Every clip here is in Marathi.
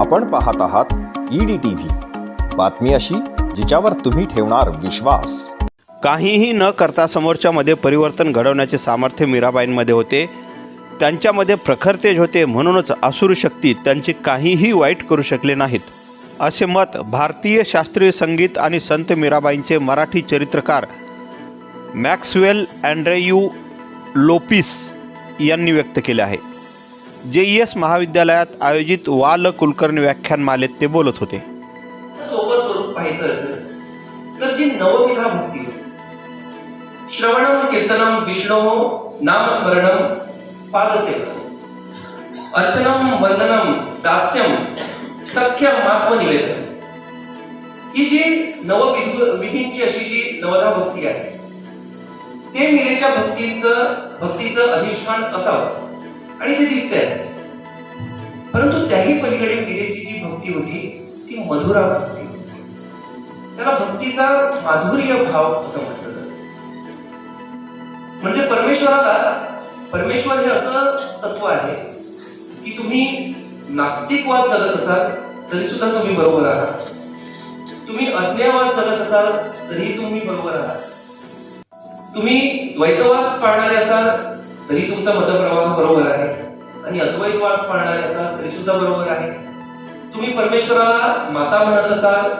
आपण पाहत आहात ईडी टी व्ही बातमी अशी जिच्यावर तुम्ही ठेवणार विश्वास. काहीही न करता समोरच्यामध्ये परिवर्तन घडवण्याचे सामर्थ्य मीराबाईंमध्ये होते. त्यांच्यामध्ये प्रखर तेज होते म्हणूनच असुर शक्ती त्यांची काहीही वाईट करू शकले नाहीत. असे मत भारतीय शास्त्रीय संगीत आणि संत मीराबाईंचे मराठी चरित्रकार मॅक्सवेल अँड्रेयू लोपिस यांनी व्यक्त केले आहे. जे ई एस महाविद्यालयात आयोजित वाल कुलकर्णी व्याख्यानमालेत ते बोलत होते. सोपं स्वरूप पाहायचं असेल तर जी नवविधा भक्ती होती. श्रवणम कीर्तनम विष्णो नामस्मरणम पादसेवनम अर्चनम वंदनम दास्यम सख्य सख्यम आत्मनिवेदन ही जी नवविधू विधींची अशी जी नवधा भक्ती आहे ते मिरेच्या भक्तीचं भक्तीचं अधिष्ठान असावं. आणि ते दिसतंय. परंतु त्याही पलीकडे मीरेची जी भक्ती होती ती मधुरा भक्ती. त्याला भक्तीचा माधुर्य भाव असं म्हटलं जात. म्हणजे परमेश्वराला परमेश्वर हे असं तत्व आहे की तुम्ही नास्तिकवाद चालत असाल तरी सुद्धा तुम्ही बरोबर आहात. तुम्ही अज्ञावाद चालत असाल तरी तुम्ही बरोबर आहात. तुम्ही द्वैतवाद पाळणारे असाल तरी तुमचा मतप्रवाह बरोबर आहे. आणि अद्वैत वाद पाळणारे असाल तरी सुद्धा बरोबर आहे. तुम्ही परमेश्वराला माता म्हणत असाल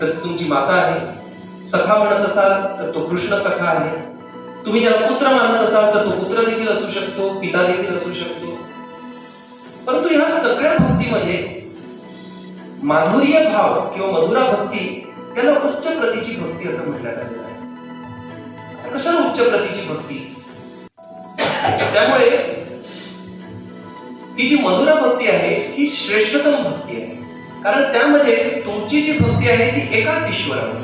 तर ती तुमची माता आहे. सखा म्हणत असाल तर तो कृष्ण सखा आहे. तुम्ही त्याला पुत्र मानत असाल तर तो पुत्र देखील असू शकतो पिता देखील असू शकतो. परंतु ह्या सगळ्या भक्तीमध्ये माधुर्य भाव किंवा मधुरा भक्ती याला उच्च प्रतीची भक्ती असं म्हटलं आलेलं आहे कशाला उच्च प्रतीची भक्ती? त्यामुळे ही जी मधुरा भक्ती आहे ही श्रेष्ठतम भक्ती आहे. कारण त्यामध्ये तुमची जी भक्ती आहे ती एकाच ईश्वरावर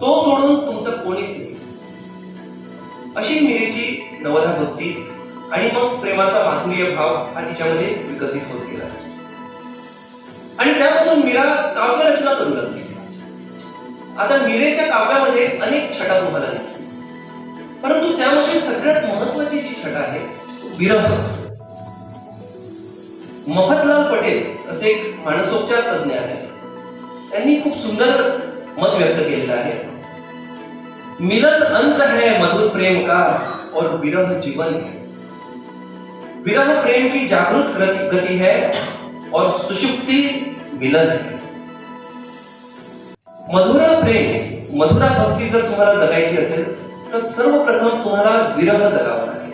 तो सोडून तुमचं कोणीच नाही. अशी मिरेची नवधा भक्ती आणि मग प्रेमाचा माधुर्य भाव हा तिच्यामध्ये विकसित होत गेला. आणि त्यामधून मीरा काव्य रचना करू लागली. आता मिरेच्या काव्यामध्ये अनेक छटा तुम्हाला दिसतात. परंतु त्यामध्ये सगळ्यात महत्वाची जी छटा आहे विरह. मोहनलाल पटेल असे एक मानसोपचार तज्ञ आहेत. त्यांनी खूप सुंदर मत व्यक्त केलेलं आहे. मिलन अंत है मधुर प्रेम का और विरह जीवन है. विरह प्रेम की जागृत गति गति है और सुषुप्ति मिलन है. मधुरा प्रेम मधुरा भक्ती जर तुम्हाला जगायची असेल तर सर्वप्रथम तुम्हाला विरह जगावा लागेल.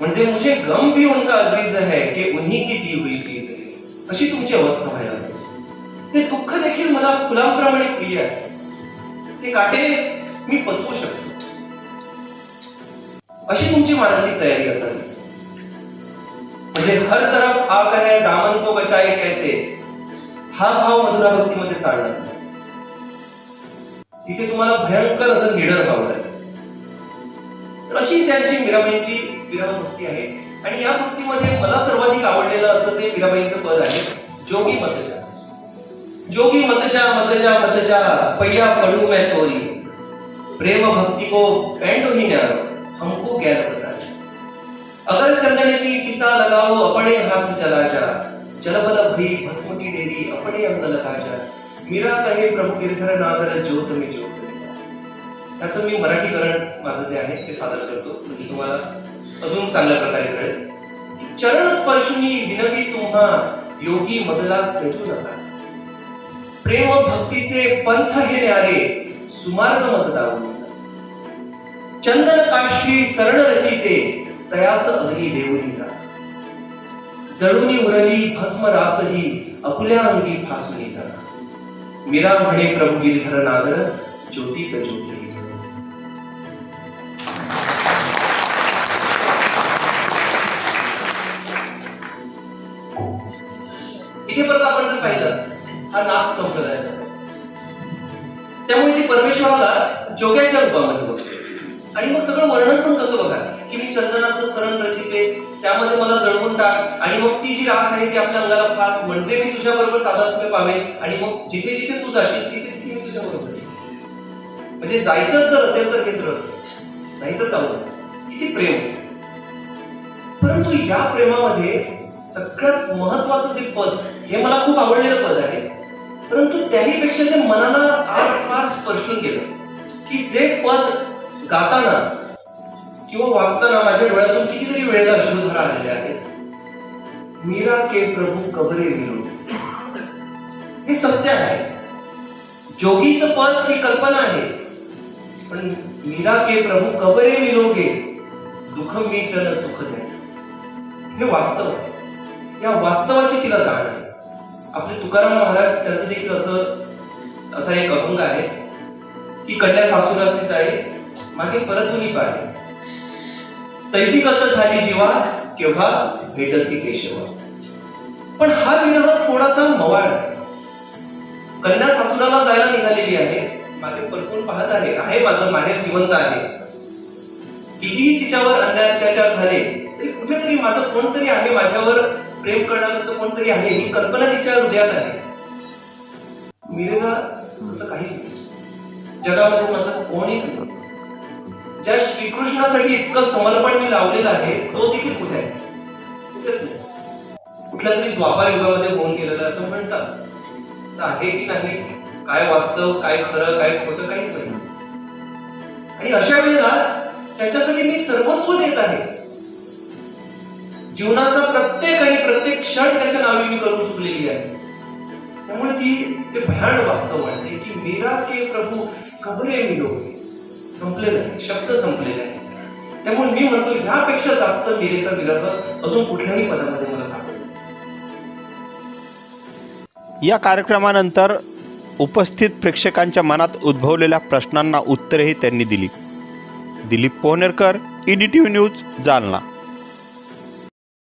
म्हणजे मुझे गम भी उनका अजीज है कि उन्हीं की दी हुई चीज है. अशी तुमची अवस्था व्हायला पाहिजे ते दुःख देखील मला फुलांप्रमाणे प्रिय आहे. ते काटे मी पचवू शकतो. अशी तुमची मानसिक तयारी असावी. म्हणजे हर तरफ आग है दामन को बचाए कैसे? हा भाव मधुरा भक्तीमध्ये चालणार. तिथे तुम्हाला भयंकर असं निडर भाव तर अशी त्यांची मीराबाईंची विरह आहे. आणि या भक्तीमध्ये मला सर्वाधिक आवडलेलं असं ते मीराबाईंचं पद आहे जोगी मतजा जोगी मतजा मतजा मतजा पैया पडू मैं तोरी. प्रेम भक्ति को पैंडो ही न्यारो हमको ज्ञान बता अगर चंदन की चिता लगाओ अपने हाथ चला जा. चल बल भई भस्म की डेरी अपने अंग लगा जा. मीरा काही प्रभु गिरधर नागर ज्योत मी ज्योत त्याचं मी मराठीकरण माझं जे आहे ते सादर करतो. म्हणजे तुम्हाला अजून चांगल्या प्रकारे कळेल. चरण स्पर्शनी विनवी तुम्हा योगी मजला त्यजू नका. प्रेम भक्तीचे पंथ हे न्यारे सुमार्ग मजला चंदन काष्ठी सरण रचिते तयास अग्नी देवली जा. जळूनी उरली भस्म रासही अकुल्या अंगी फासुनी जाणार मीरा म्हणे प्रभू गिरीधर नागर ज्योती ज्योती. इथे परत आपण जर पाहिलं हा नाथ संप्रदायाचा. त्यामुळे ते परमेश्वराला जोग्याच्या रूपामध्ये बघतो. आणि मग सगळं वर्णन पण कसं बघा की मी चंदनाचं सरण रचिते त्यामध्ये मला जळवून टाक. आणि मग ती जी राख आहे ती आपल्या अंगाला फास. म्हणजे मी तुझ्या बरोबर तादात्म्य पावेन. आणि मग जिथे जिथे तू जाशील तिथे तिथे मी तुझ्या बरोबर म्हणजे जायचंच जर असेल तर हे सरळ नाही तर चालू किती प्रेम असेल. परंतु या प्रेमामध्ये सगळ्यात महत्वाचं जे पद हे मला खूप आवडलेलं पद आहे. परंतु त्याही पेक्षा जे मनाला आर पार स्पर्शून गेलं की जे पद गाताना किंवा वाचताना माझ्या डोळ्यातून कितीतरी वेळेला अश्रुधारा आलेले आहेत. मीरा के प्रभू कबरे विलो हे सत्य आहे. जोगीचं पद ही कल्पना आहे. पण मीरा के प्रभू कबरे मिलोगे दुःख मिटन सुख दे हे वास्तव आहे. या वास्तवाची तिला जाण आहे. आपले तुकाराम महाराज त्यांचं देखील असं असा एक अभंग आहे की कन्या सासूर स्थित आहे मागे परतून पाहिजे तैसी गत झाली जीवा केव्हा भेटसी केशवा. पण हा विरह थोडासा मवाळ. कन्या सासुराला जायला निघालेली आहे. माझे परतून पाहत आहे. आहे माझं माहेर जिवंत आहे. कितीही तिच्यावर अन्याय अत्याचार झाले तरी कुठेतरी माझं कोणतरी आहे माझ्यावर. प्रेम करणार असं कोणतरी आहे ही कल्पना तिच्या हृदयात आहे. मिरेला असं काहीच जगामध्ये माझं कोणीच नाही. ज्या श्रीकृष्णासाठी इतकं समर्पण मी लावलेलं आहे तो देखील कुठे आहे? कुठेच नाही. कुठल्या तरी द्वापार युगामध्ये होऊन गेलेलं असं म्हणतात. तर आहे की नाही? काय वास्तव काय खरं काय खोटं काहीच नाही. आणि अशा वेळेला त्याच्यासाठी मी सर्वस्व देत आहे. जीवनाचा प्रत्येक आणि प्रत्येक क्षण त्याच्या नावी मी करून चुकलेली आहे. त्यामुळे ती ते भयान वास्तव वाटते की मेरा के प्रभू कबरे मिलो? संपलेलं आहे शब्द संपलेला आहे. त्यामुळे मी म्हणतो ह्यापेक्षा जास्त मिरेचा विरह अजून कुठल्याही पदामध्ये मला सापडला या कार्यक्रमानंतर उपस्थित प्रेक्षकांच्या मनात उद्भवलेल्या प्रश्नांना उत्तरेही त्यांनी दिली. Dilip Pohnerkar ETV news Jalna.